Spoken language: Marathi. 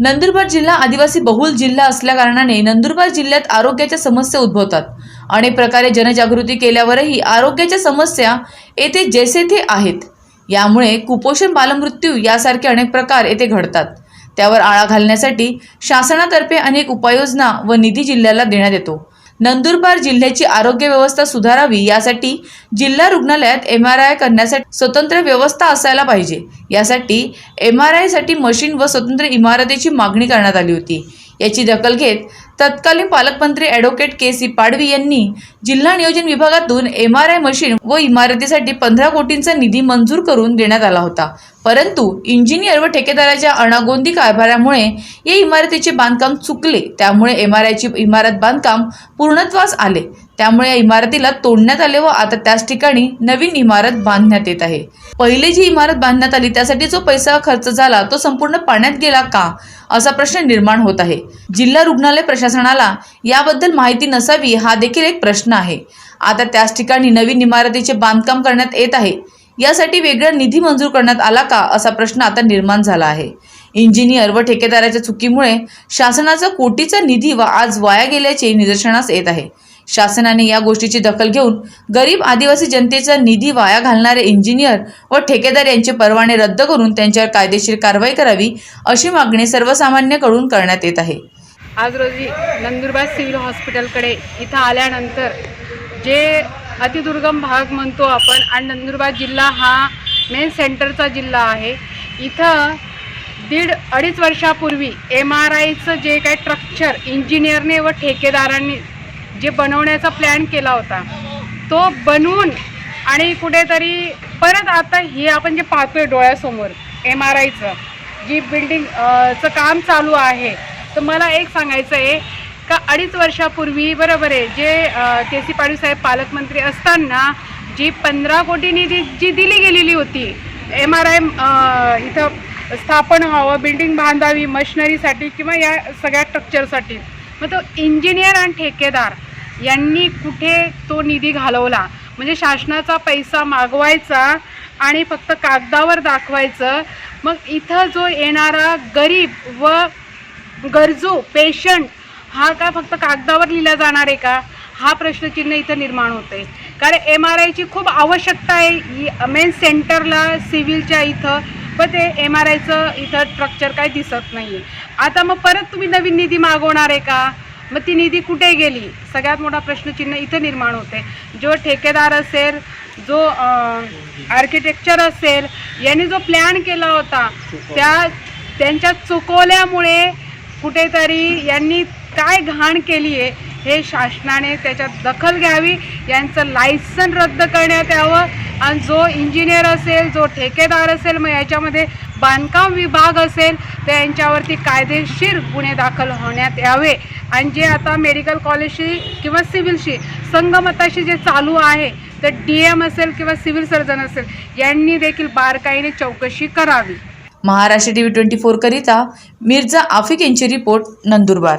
नंदुरबार जिल्हा आदिवासी बहुल जिल्हा असल्याकारणाने नंदुरबार जिल्ह्यात आरोग्याच्या समस्या उद्भवतात. अनेक प्रकारे जनजागृती केल्यावरही आरोग्याच्या समस्या येथे जैसे थे आहेत. यामुळे कुपोषण बालमृत्यू यासारखे अनेक प्रकार येथे घडतात. त्यावर आळा घालण्यासाठी शासनातर्फे अनेक उपाययोजना व निधी जिल्ह्याला देण्यात येतो. नंदुरबार जिल्ह्याची आरोग्य व्यवस्था सुधारावी यासाठी जिल्हा रुग्णालयात एम आर आय करण्यासाठी स्वतंत्र व्यवस्था असायला पाहिजे. यासाठी एम आर आयसाठी मशीन व स्वतंत्र इमारतीची मागणी करण्यात आली होती. याची दखल घेत तत्कालीन पालकमंत्री ॲडव्होकेट के सी पाडवी यांनी जिल्हा नियोजन विभागातून एम आर आय मशीन व इमारतीसाठी पंधरा कोटींचा निधी मंजूर करून देण्यात आला होता. परंतु इंजिनियर व ठेकेदाराच्या अणागोंदी कारभारामुळे या इमारतीचे बांधकाम चुकले. त्यामुळे एम आर आयची इमारत बांधकाम पूर्णत्वास आले. त्यामुळे या इमारतीला तोडण्यात आले व आता त्याच ठिकाणी नवीन इमारत बांधण्यात येत आहे. पहिले जी इमारत बांधण्यात आली त्यासाठी जो पैसा खर्च झाला तो संपूर्ण पाण्यात गेला का? असा प्रश्न निर्माण होत आहे. जिल्हा रुग्णालय प्रशासनाला याबद्दल माहिती नसावी हा देखील एक प्रश्न आहे. आता त्याच ठिकाणी नवीन इमारतीचे बांधकाम करण्यात येत आहे. यासाठी वेगळा निधी मंजूर करण्यात आला का? असा प्रश्न आता निर्माण झाला आहे. इंजिनियर व ठेकेदाराच्या चुकीमुळे शासनाचा कोटीचा निधी व आज वाया गेल्याचे निदर्शनास येत आहे. शासनाने या गोष्टीची दखल घेऊन गरीब आदिवासी जनतेचा निधी वाया घालणारे इंजिनियर व ठेकेदार यांचे परवाने रद्द करून त्यांच्यावर कायदेशीर कारवाई करावी अशी मागणी सर्वसामान्यकडून करण्यात येत आहे. आज रोजी नंदुरबार सिव्हिल हॉस्पिटलकडे इथं आल्यानंतर जे अतिदुर्गम भाग म्हणतो आपण आणि नंदुरबार जिल्हा हा मेन सेंटरचा जिल्हा आहे इथं दीड अडीच वर्षापूर्वी एम आर आयचं जे काही स्ट्रक्चर इंजिनियरने व ठेकेदारांनी जे बनवण्याचा प्लॅन केला होता. तो बनवून आणि कुठेतरी परत आता हे आपण जे पाहतोय डोळ्यासमोर एम आर आयचं जी बिल्डिंग चं काम चालू आहे. तर मला एक सांगायचं आहे का अडीच वर्षापूर्वी बरोबर आहे जे के सी पाडूसाहेब पालकमंत्री असताना जी पंधरा कोटी निधी जी दिली गेलेली होती एम आर आय इथं स्थापन व्हावं बिल्डिंग बांधावी मशिनरीसाठी किंवा या सगळ्या स्ट्रक्चरसाठी मग तो इंजिनियर आणि ठेकेदार यांनी कुठे तो निधी घालवला? म्हणजे शासनाचा पैसा मागवायचा आणि फक्त कागदावर दाखवायचं. मग इथं जो येणारा गरीब व गरजू पेशंट हा का फक्त कागदावर लिहिला जाणार आहे का? हा प्रश्नचिन्ह इथं निर्माण होते कारण एम आर आयची खूप आवश्यकता आहे. मेन सेंटरला सिव्हिलच्या इथं. पण ते एम आर आयचं इथं स्ट्रक्चर काय दिसत नाही आहे आता मग परत तुम्ही नवीन निधी मागवणार आहे का? मग ती निधी कुठे गेली? सगळ्यात मोठा प्रश्नचिन्ह इथं निर्माण होते. जो ठेकेदार असेल जो आर्किटेक्चर असेल यांनी जो प्लॅन केला होता त्या त्यांच्या चुकवल्यामुळे कुठेतरी यांनी काय घाण केली आहे हे शासनाने त्याच्यात दखल घ्यावी यांचं लायसन रद्द करण्यात यावं. आणि जो इंजिनियर असेल जो ठेकेदार असेल मग याच्यामध्ये बांधकाम विभाग असेल तर यांच्यावरती कायदेशीर गुन्हे दाखल होण्यात यावे. आणि जे आता मेडिकल कॉलेजशी किंवा सिव्हिलशी संगमताशी जे चालू आहे तर डी एम असेल किंवा सिव्हिल सर्जन असेल यांनी देखील बारकाईने चौकशी करावी. महाराष्ट्र टीव्ही ट्वेंटी फोर करिता मिर्झा आफिक यांची रिपोर्ट नंदुरबार.